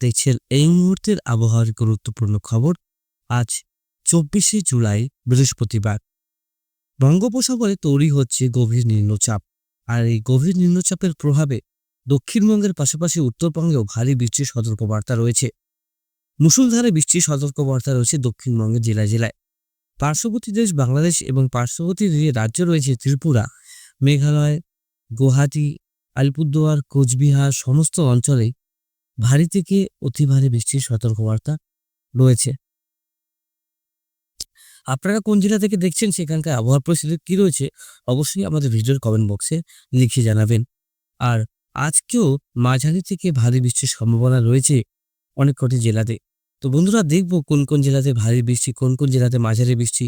দেখছেন এই মুহূর্তের আবহাওয়ার গুরুত্বপূর্ণ খবর। আজ চব্বিশে জুলাই, বৃহস্পতিবার। বঙ্গোপসাগরে তৈরি হচ্ছে গভীর নিম্নচাপ। আর এই গভীর নিম্নচাপের প্রভাবে দক্ষিণবঙ্গের পাশাপাশি উত্তরবঙ্গেও ভারী বৃষ্টির সতর্কবার্তা রয়েছে। মুষলধারে বৃষ্টির সতর্কবার্তা রয়েছে দক্ষিণবঙ্গের জেলায় জেলায়। পার্শ্ববর্তী দেশ বাংলাদেশ এবং পার্শ্ববর্তী যে রাজ্য রয়েছে ত্রিপুরা, মেঘালয়, গুয়াহাটি, আলিপুরদুয়ার, কোচবিহার, সমস্ত অঞ্চলে ভারী থেকে অতি ভারী বৃষ্টির সতর্কবার্তা রয়েছে। আপনারা কোন জেলা থেকে দেখছেন সেখানকার আবহাওয়ার পরিস্থিতি কী রয়েছে অবশ্যই আমাদের ভিডিওর কমেন্ট বক্সে লিখে জানাবেন। আর আজকেও মাঝারি থেকে ভারী বৃষ্টির সম্ভাবনা রয়েছে অনেক কটি জেলাতে। তো বন্ধুরা দেখব কোন কোন জেলাতে ভারী বৃষ্টি, কোন কোন জেলাতে মাঝারি বৃষ্টি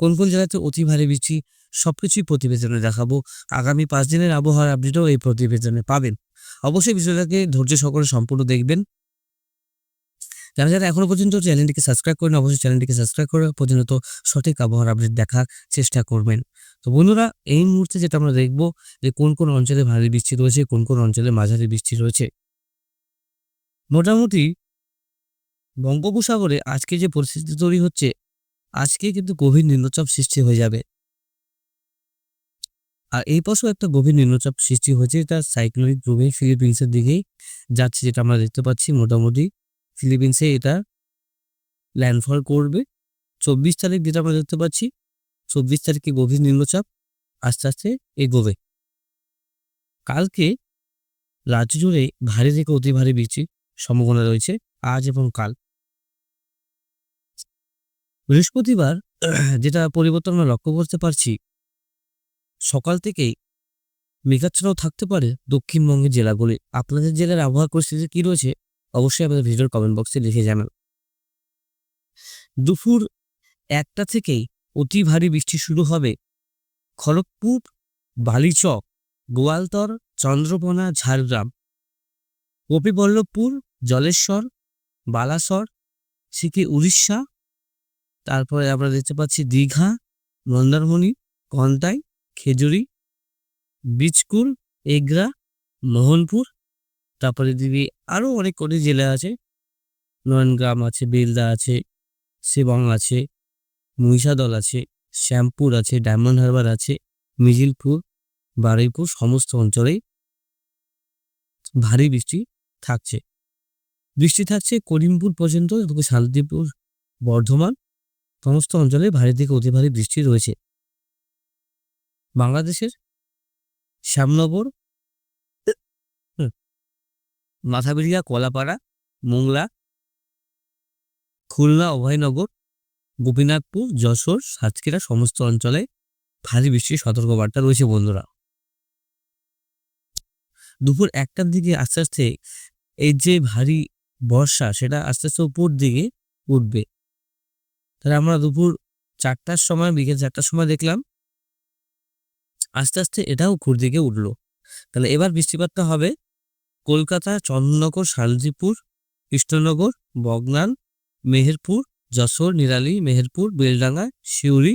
কোন কোন জেলাতে অতি ভারী বৃষ্টি, সবকিছুই প্রতিবেদনে দেখাবো। আগামী পাঁচ দিনের আবহাওয়ার আপডেটও এই প্রতিবেদনে পাবেন। অবশ্যই বিষয়টাকে ধৈর্য সহকারে সম্পূর্ণ দেখবেন। যারা যারা এখনও পর্যন্ত চ্যানেলটিকে সাবস্ক্রাইব করেন অবশ্যই চ্যানেলটিকে সাবস্ক্রাইব করে প্রতিনিয়ত সঠিক আবহাওয়ার আপডেট দেখার চেষ্টা করবেন। তো বন্ধুরা, এই মুহূর্তে যেটা আমরা দেখব যে কোন কোন অঞ্চলে ভারী বৃষ্টি রয়েছে, কোন কোন অঞ্চলে মাঝারি বৃষ্টি রয়েছে। মোটামুটি বঙ্গোপসাগরে আজকে যে পরিস্থিতি তৈরি হচ্ছে আজকে কিন্তু গভীর নিম্নচাপ সৃষ্টি হয়ে যাবে। আর এই পাশেও একটা গভীর নিম্নচাপ সৃষ্টি হয়েছে, এটা সাইক্লোনিক প্রভাবে ফিলিপিন্সের দিকেই যাচ্ছে, যেটা আমরা দেখতে পাচ্ছি মোটামুটি। ফিলিপিন্সে এটা ল্যান্ডফল করবে। চব্বিশ তারিখ যেটা আমরা দেখতে পাচ্ছি, চব্বিশ তারিখে গভীর নিম্নচাপ আস্তে আস্তে এগোবে। কালকে রাজ্য জুড়ে ভারী থেকে অতি ভারী বৃষ্টির সম্ভাবনা রয়েছে, আজ এবং কাল। বৃহস্পতিবার যেটা পরিবর্তন আমরা লক্ষ্য করতে পারছি, সকাল থেকেই মেঘাচ্ছন্নও থাকতে পারে দক্ষিণবঙ্গের জেলাগুলি। আপনাদের জেলার আবহাওয়ার পরিস্থিতি কি রয়েছে, অবশ্যই আমাদের ভিডিওর কমেন্ট বক্সে লিখে জানান। দুপুর একটা থেকেই অতি ভারী বৃষ্টি শুরু হবে। খড়গপুর, বালিচক, গোয়ালতর, চন্দ্রকোনা, ঝাড়গ্রাম। গোপীবল্লভপুর জলেশ্বর, বালাসর, সিকি উড়িষ্যা তারপরে আমরা দেখতে পাচ্ছি দীঘা, মন্দারমণি, কন্টাই, খেজুরি, বীজকুল, এগরা, মোহনপুর, তারপরে দিদি আরও অনেক কটি জেলা আছে। নয়নগ্রাম আছে, বেলদা আছে শিবং আছে, মহিষাদল আছে, শ্যামপুর আছে, ডায়মন্ড হারবার আছে, মিজিলপুর, বারুইপুর, সমস্ত অঞ্চলেই ভারী বৃষ্টি থাকছে। বৃষ্টি থাকছে করিমপুর পর্যন্ত শান্তিপুর, বর্ধমান সমস্ত অঞ্চলে ভারী থেকে অতি ভারী বৃষ্টি রয়েছে। বাংলাদেশের শ্যামনগর মাথাবেরিয়া কলাপাড়া, মোংলা, খুলনা, অভয়নগর, গোপীনাথপুর, যশোর, সাতক্ষীরা সমস্ত অঞ্চলে ভারী বৃষ্টির সতর্কবার্তা রয়েছে বন্ধুরা। দুপুর একটার দিকে আস্তে আস্তে এই যে ভারী বর্ষা, সেটা আস্তে আস্তে উপর দিকে উঠবে। তাহলে আমরা দুপুর চারটার সময়, বিকেল চারটার সময় দেখলাম, আস্তে আস্তে এটাও উপর দিকে উঠল। তাহলে এবার বৃষ্টিপাতটা হবে কলকাতা চন্দননগর শান্তিপুর, কৃষ্ণনগর, বগনান, মেহেরপুর, যশোর, নিরালি, মেহেরপুর, বেলডাঙ্গা, সিউড়ি,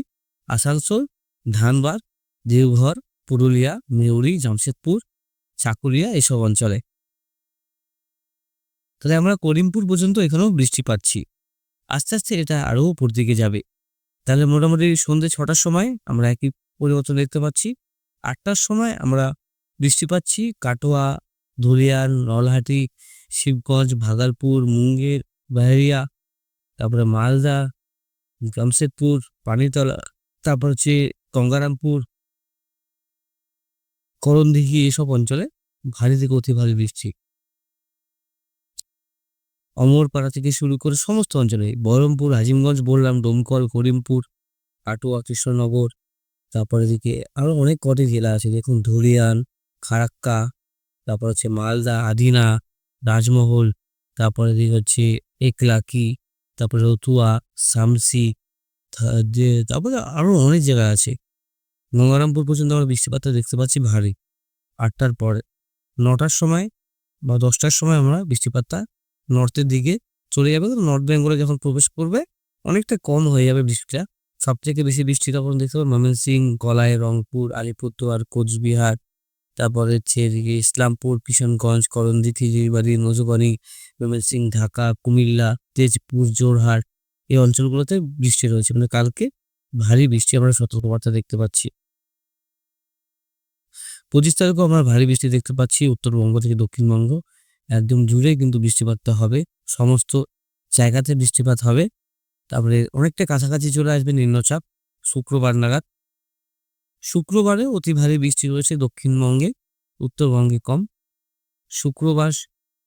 আসানসোল, ধানবাদ, দেওঘর, পুরুলিয়া, মেউরি, জামশেদপুর, চাকুরিয়া এসব অঞ্চলে। তাহলে আমরা করিমপুর পর্যন্ত এখানেও বৃষ্টি পাচ্ছি আস্তে আস্তে এটা আরও উপর দিকে যাবে। তাহলে মোটামুটি সন্ধ্যে ছটার সময় আমরা একই পরিবর্তন দেখতে পাচ্ছি। আটটার সময় আমরা বৃষ্টি পাচ্ছি। কাটোয়া ধুলিয়ান নলহাটি, শিবগঞ্জ, ভাগলপুর, মুঙ্গের, বাহেরিয়া, তারপরে মালদা, জামশেদপুর, পানিতলা, তারপর হচ্ছে গঙ্গারামপুর, করণদিঘি, এসব অঞ্চলে ভারী থেকে অতি ভারী বৃষ্টি। অমরপাড়া থেকে শুরু করে সমস্ত অঞ্চলে, বহরমপুর আজিমগঞ্জ বললাম ডোমকল, করিমপুর, কাটোয়া, কৃষ্ণনগর, তারপরে দিকে আরও অনেক কটি জেলা আছে। দেখুন, ধুলিয়ান, খারাক্কা, তারপর হচ্ছে মালদা, আদিনা, রাজমহল, তারপরে দিকে হচ্ছে একলাকি, তারপরে রতুয়া, সামসি তারপরে আরও অনেক জায়গা আছে। গঙ্গারামপুর পর্যন্ত আমরা বৃষ্টিপাতটা দেখতে পাচ্ছি ভারী। আটটার পরে, নটার সময় বা দশটার সময় আমরা বৃষ্টিপাতটা নর্থের দিকে চলে যাবে। তো নর্থ বেঙ্গলে যখন প্রবেশ করবে, অনেকটা কম হয়ে যাবে বৃষ্টিটা। সব থেকে বেশি বৃষ্টি তখন দেখতে পাবেন ময়মনসিং কলাই রংপুর, আলিপুরদুয়ার, কোচবিহার, তারপরে হচ্ছে এদিকে ইসলামপুর, কিশনগঞ্জ করন্দি খিজিরবাড়ি নজুবাড়ি ময়মনসিংহ ঢাকা, কুমিল্লা, তেজপুর জোরহাট এই অঞ্চলগুলোতে বৃষ্টি রয়েছে। মানে কালকে ভারী বৃষ্টি আমরা সতর্কবার্তা দেখতে পাচ্ছি। পঁচিশ তারিখও আমরা ভারী বৃষ্টি দেখতে পাচ্ছি উত্তরবঙ্গ থেকে দক্ষিণবঙ্গ। একদম জুড়ে কিন্তু বৃষ্টিপাতটা হবে, সমস্ত জায়গাতে বৃষ্টিপাত হবে। তারপরে অনেকটা কাছাকাছি চলে আসবে নিম্নচাপ, শুক্রবার নাগাদ। শুক্রবারে অতি ভারী বৃষ্টি রয়েছে দক্ষিণবঙ্গে, উত্তরবঙ্গে কম। শুক্রবার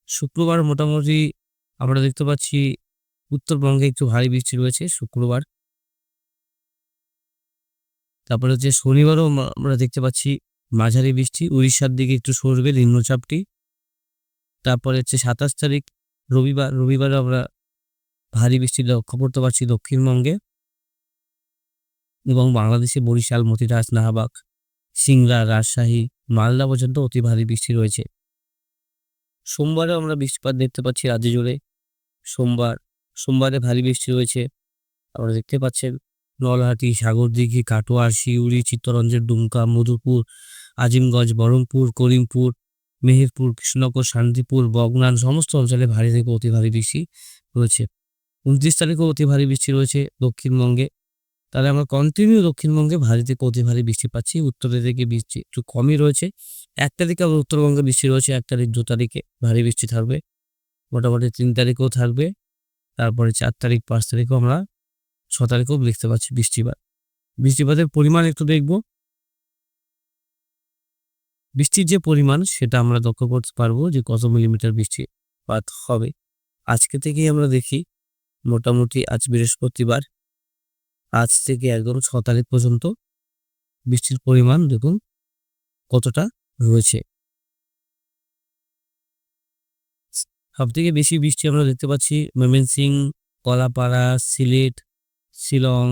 শুক্রবার মোটামুটি আমরা দেখতে পাচ্ছি উত্তরবঙ্গে একটু ভারী বৃষ্টি রয়েছে শুক্রবার। তারপরে হচ্ছে শনিবারও আমরা দেখতে পাচ্ছি মাঝারি বৃষ্টি, উড়িষ্যার দিকে একটু সরবে নিম্নচাপটি। তারপরে হচ্ছে সাতাশ তারিখ, রবিবার, রবিবারে আমরা ভারী বৃষ্টি লক্ষ্য করতে পারছি দক্ষিণবঙ্গে। এবং বাংলাদেশে বরিশাল মতিরাজ নাহাবাগ, সিংড়া, রাজশাহী, মালদা পর্যন্ত অতি ভারী বৃষ্টি রয়েছে। সোমবারে আমরা বৃষ্টিপাত দেখতে পাচ্ছি রাজ্য জুড়ে। সোমবার, সোমবারে ভারী বৃষ্টি রয়েছে। আপনারা দেখতে পাচ্ছেন নলহাটি, সাগরদিঘি কাটোয়া শিউড়ি, চিত্তরঞ্জন ডুমকা মধুপুর, আজিমগঞ্জ, বহরমপুর, করিমপুর মেহেরপুর, কৃষ্ণনগর, শান্তিপুর, বগনান, সমস্ত অঞ্চলে ভারী থেকে অতি ভারী বৃষ্টি রয়েছে। উনত্রিশ তারিখেও অতি ভারী বৃষ্টি রয়েছে দক্ষিণবঙ্গে। তাহলে আমরা কন্টিনিউ দক্ষিণবঙ্গে ভারী থেকে অতি ভারী বৃষ্টি পাচ্ছি। উত্তরের দিকে বৃষ্টি একটু কমই রয়েছে। এক তারিখে আবার উত্তরবঙ্গে বৃষ্টি রয়েছে। এক তারিখ, দু তারিখে ভারী বৃষ্টি থাকবে। মোটামুটি তিন তারিখেও থাকবে। তারপরে চার তারিখ, পাঁচ তারিখও আমরা ছ তারিখেও দেখতে পাচ্ছি বৃষ্টিপাত। বৃষ্টিপাতের পরিমাণ একটু দেখব। বৃষ্টির যে পরিমাণ, সেটা আমরা লক্ষ্য করতে পারব যে কত মিলিমিটার বৃষ্টিপাত হবে। আজকে থেকেই আমরা দেখি, মোটামুটি আজ বৃহস্পতিবার, আজ থেকে একদম ছ তারিখ পর্যন্ত বৃষ্টির পরিমাণ দেখুন কতটা রয়েছে। সব থেকে বেশি বৃষ্টি আমরা দেখতে পাচ্ছি ময়মনসিং, কলাপাড়া, সিলেট, শিলং,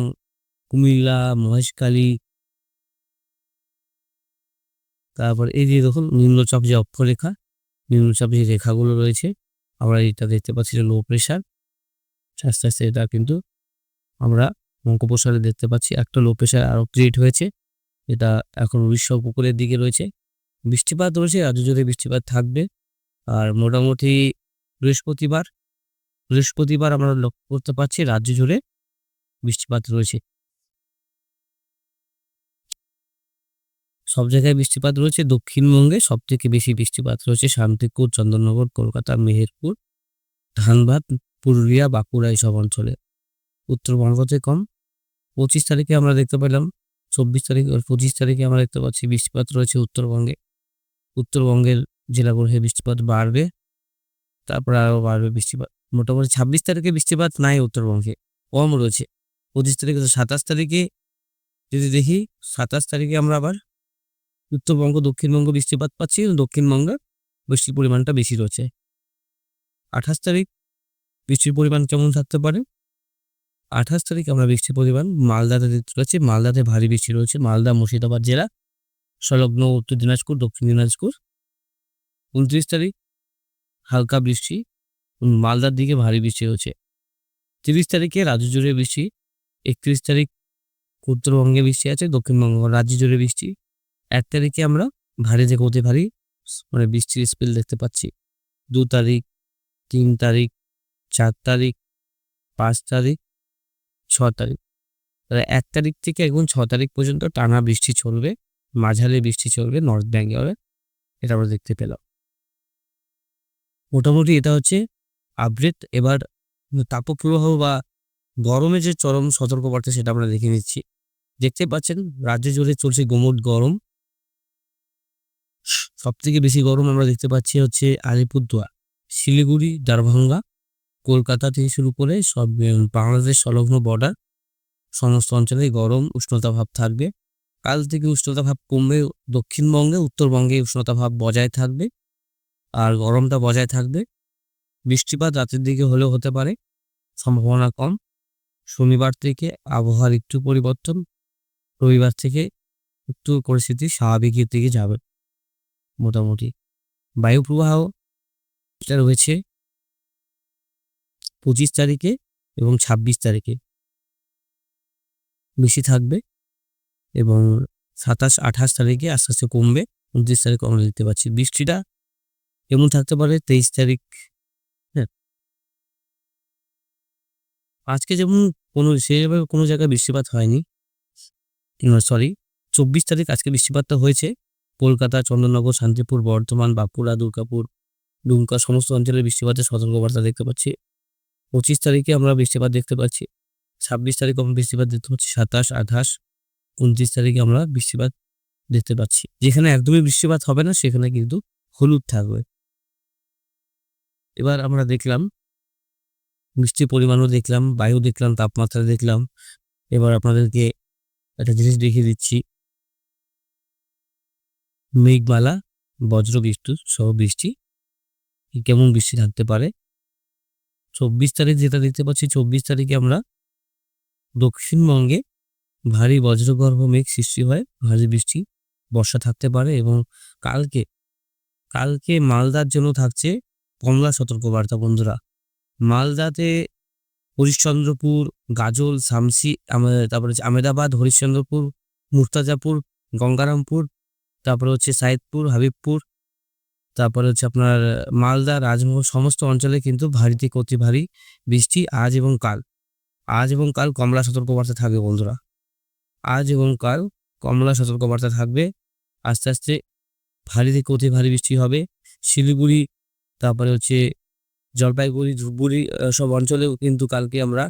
কুমিল্লা, মহেশখালী তারপর এই যে দেখুন, নিম্নচাপ যে অক্ষরেখা, নিম্নচাপ যে রেখাগুলো রয়েছে, আমরা এটা দেখতে পাচ্ছি যে লো প্রেশার আস্তে আস্তে এটা কিন্তু আমরা বঙ্গোপসাগরে দেখতে পাচ্ছি, একটা লো প্রেশার আরও ক্রিয়েট হয়েছে। এটা এখন উড়িষ্যা উপকূলের দিকে রয়েছে। বৃষ্টিপাত রয়েছে রাজ্য জুড়ে বৃষ্টিপাত থাকবে। আর মোটামুটি বৃহস্পতিবার বৃহস্পতিবার আমরা লক্ষ্য করতে পারছি রাজ্য জুড়ে বৃষ্টিপাত রয়েছে। সব জায়গায় বৃষ্টিপাত রয়েছে। দক্ষিণবঙ্গে সব থেকে বেশি বৃষ্টিপাত রয়েছে শান্তিপুর, চন্দননগর, কলকাতা, মেহেরপুর, ধানবাদ, পুরুলিয়া, বাঁকুড়া এইসব অঞ্চলে। উত্তরবঙ্গতে কম। পঁচিশ তারিখে আমরা দেখতে পেলাম, চব্বিশ তারিখ পঁচিশ তারিখে আমরা দেখতে পাচ্ছি বৃষ্টিপাত রয়েছে উত্তরবঙ্গে। উত্তরবঙ্গের জেলাগুলোতে বৃষ্টিপাত বাড়বে, তারপর আরও বাড়বে বৃষ্টিপাত। মোটামুটি ছাব্বিশ তারিখে বৃষ্টিপাত নাই উত্তরবঙ্গে, কম রয়েছে। পঁচিশ তারিখে তো সাতাশ তারিখে, যদি দেখি সাতাশ তারিখে আমরা আবার উত্তরবঙ্গ, দক্ষিণবঙ্গ বৃষ্টিপাত পাচ্ছি, কিন্তু দক্ষিণবঙ্গে বৃষ্টির পরিমাণটা বেশি রয়েছে। আঠাশ তারিখ, বৃষ্টির পরিমাণ কেমন থাকতে পারে? আঠাশ তারিখ আমরা বৃষ্টির পরিমাণ মালদাতে দেখতে পাচ্ছি। মালদাতে ভারী বৃষ্টি রয়েছে। মালদা, মুর্শিদাবাদ জেলা, সংলগ্ন উত্তর দিনাজপুর, দক্ষিণ দিনাজপুর। উনত্রিশ তারিখ, হালকা বৃষ্টি, মালদার দিকে ভারী বৃষ্টি হচ্ছে তিরিশ তারিখে রাজ্য জুড়ে বৃষ্টি, একত্রিশ তারিখ উত্তরবঙ্গে বৃষ্টি আছে, দক্ষিণবঙ্গ রাজ্য জুড়ে বৃষ্টি। এক তারিখে আমরা ভারী থেকে অতি ভারী মানে বৃষ্টির স্পেল দেখতে পাচ্ছি। দু তারিখ, তিন তারিখ, চার তারিখ, পাঁচ তারিখ, ছ তারিখ। তাহলে এক তারিখ থেকে একদম ছ তারিখ পর্যন্ত টানা বৃষ্টি চলবে, মাঝারি বৃষ্টি চলবে নর্থ বেঙ্গলে এটা আমরা দেখতে পেলাম। মোটামুটি এটা হচ্ছে আপডেট এবার তাপপ্রবাহ বা গরমে যে চরম সতর্কবার্তা সেটা আমরা দেখে নিচ্ছি। দেখতে পাচ্ছেন, রাজ্য জুড়ে চলছে গোমট গরম। সব থেকে বেশি গরম আমরা দেখতে পাচ্ছি হচ্ছে আলিপুরদুয়ার, শিলিগুড়ি, দারভাঙ্গা, কলকাতা থেকে শুরু করে সব বাংলাদেশ সংলগ্ন বর্ডার সমস্ত অঞ্চলে গরম উষ্ণতা ভাব থাকবে। কাল থেকে উষ্ণতা ভাব কমবে দক্ষিণবঙ্গে, উত্তরবঙ্গে উষ্ণতা ভাব বজায় থাকবে আর গরমটা বজায় থাকবে। বৃষ্টিপাত রাতের দিকে হলেও হতে পারে, সম্ভাবনা কম। শনিবার থেকে আবহাওয়ার একটু পরিবর্তন, রবিবার থেকে একটু পরিস্থিতি স্বাভাবিকের দিকে যাবে। মোটামুটি। বায়ু প্রবাহ এটা রয়েছে পঁচিশ তারিখে এবং ছাব্বিশ তারিখে। বেশি থাকবে এবং সাতাশ, আঠাশ তারিখে আস্তে আস্তে কমবে, উনত্রিশ তারিখ আমরা দেখতে পাচ্ছি। বৃষ্টিটা কেমন থাকতে পারে? তেইশ তারিখ হ্যাঁ। আজকে যেমন কোনো, সেভাবে কোনো জায়গায় বৃষ্টিপাত হয়নি সরি, চব্বিশ তারিখ আজকে বৃষ্টিপাতটা হয়েছে। কলকাতা চন্দননগর শান্তিপুর, বর্ধমান, বাঁকুড়া, দুর্গাপুর, দুমকা, সমস্ত অঞ্চলে বৃষ্টিপাতের সতর্কবার্তা দেখতে পাচ্ছি। পঁচিশ তারিখে আমরা বৃষ্টিপাত দেখতে পাচ্ছি। ছাব্বিশ তারিখে আমরা বৃষ্টিপাত দেখতে পাচ্ছি। সাতাশ, আঠাশ, উনত্রিশ তারিখে আমরা বৃষ্টিপাত দেখতে পাচ্ছি। যেখানে একদমই বৃষ্টিপাত হবে না, সেখানে কিন্তু হলুদ থাকবে। এবার আমরা দেখলাম, বৃষ্টির পরিমাণও দেখলাম, বায়ু দেখলাম, তাপমাত্রা দেখলাম। এবার আপনাদেরকে একটা জিনিস দেখিয়ে দিচ্ছি। মেঘমালা বজ্র বিদ্যুৎ সহ বৃষ্টি। কেমন বৃষ্টি থাকতে পারে? চব্বিশ তারিখ যেটা দেখতে পাচ্ছি, চব্বিশ তারিখে আমরা দক্ষিণবঙ্গে ভারী বজ্রগর্ভ মেঘ সৃষ্টি হয়, ভারী বৃষ্টি, বর্ষা থাকতে পারে এবং কালকে কালকে মালদার জন্য থাকছে কমলা সতর্কবার্তা বন্ধুরা। মালদাতে হরিশ্চন্দ্রপুর, গাজল আমে- তারপরে আমেদাবাদ হরিশ্চন্দ্রপুর, মুর্তাজাপুর, গঙ্গারামপুর তারপরে হচ্ছে সাইদপুর, হাবিবপুর, তারপরে হচ্ছে আপনার, মালদা, রাজমহল, সমস্ত অঞ্চলে কিন্তু ভারী থেকে অতি ভারী বৃষ্টি আজ এবং কাল। আজ এবং কাল কমলা সতর্কবার্তা থাকবে বন্ধুরা। আজ এবং কাল কমলা সতর্কবার্তা থাকবে। আস্তে আস্তে ভারী থেকে অতি ভারী বৃষ্টি হবে। শিলিগুড়ি, তারপরে হচ্ছে জলপাইগুড়ি, ধূপগুড়ি সব অঞ্চলেও কিন্তু কালকে আমরা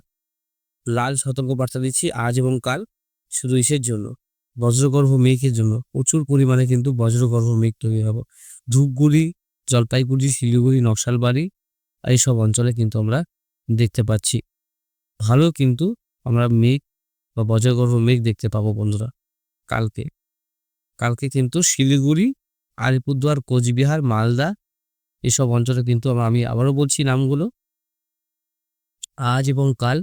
লাল সতর্কবার্তা দিচ্ছি আজ এবং কাল শুধু ইসের জন্য। বজ্রগর্ভ মেঘের জন্য প্রচুর পরিমাণে কিন্তু বজ্রগর্ভ মেঘ তৈরি হবে। ধূপগুড়ি, জলপাইগুড়ি, শিলিগুড়ি, নকশালবাড়ি, এইসব অঞ্চলে কিন্তু আমরা দেখতে পাচ্ছি। ভালো কিন্তু আমরা মেঘ বা বজ্রগর্ভ মেঘ দেখতে পাবো বন্ধুরা কালকে। কালকে কিন্তু শিলিগুড়ি, আলিপুরদুয়ার, কোচবিহার, মালদা এসব অঞ্চলে কিন্তু আমি আবারও বলছি নামগুলো। আজ এবং কাল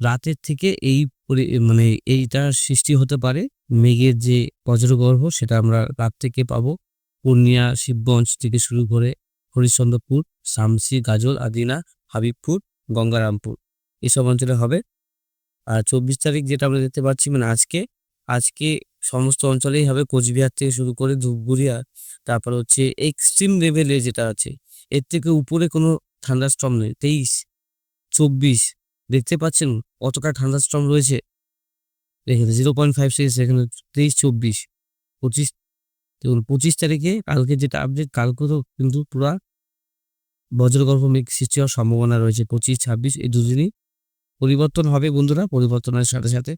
রাতের থেকে এই মানে এইটা সৃষ্টি হতে পারে। মেঘের যে বজ্রগর্ভ, সেটা আমরা রাত থেকে পাবো। পূর্ণিয়া, শিবগঞ্জ থেকে শুরু করে হরিশ্চন্দ্রপুর, শামসি, গাজল, আদিনা, হাবিবপুর, গঙ্গারামপুর। এসব অঞ্চলে হবে। আর চব্বিশ তারিখ যেটা আমরা দেখতে পাচ্ছি মানে আজকে আজকে সমস্ত অঞ্চলেই হবে। কোচবিহার থেকে শুরু করে ধূপগুড়ি আর তারপর হচ্ছে এক্সট্রিম লেভেলে যেটা আছে, এর থেকে উপরে কোনো ঠান্ডা স্ট্রম নেই। তেইশ, চব্বিশ দেখতে পাচ্ছেন কতটা ঠান্ডা স্ট্রম রয়েছে? এখানে জিরো পয়েন্ট ফাইভ সিক্স এখানে তেইশ, চব্বিশ, পঁচিশ, দেখুন, পঁচিশ তারিখে কালকে যেটা আপডেট কালকে তো কিন্তু পুরা বজ্রগর্ভ মেঘ সৃষ্টি হওয়ার সম্ভাবনা রয়েছে। পঁচিশ, ছাব্বিশ, এই দুদিনই পরিবর্তন হবে বন্ধুরা, পরিবর্তনের সাথে সাথে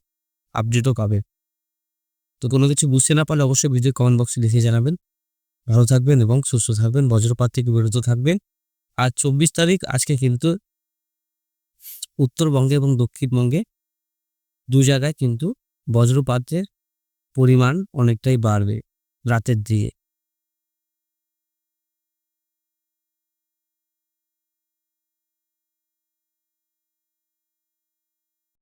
আপডেটও পাবে। তো কোনো কিছু বুঝতে না পারলে অবশ্যই ভিডিও কমেন্ট বক্সে লিখে জানাবেন। ভালো থাকবেন এবং সুস্থ থাকবেন, বজ্রপাত থেকে বিরত থাকবেন। আর চব্বিশ তারিখ আজকে কিন্তু উত্তরবঙ্গে এবং দক্ষিণবঙ্গে দু জায়গায় কিন্তু বজ্রপাতের পরিমাণ অনেকটাই বাড়বে রাতের দিকে।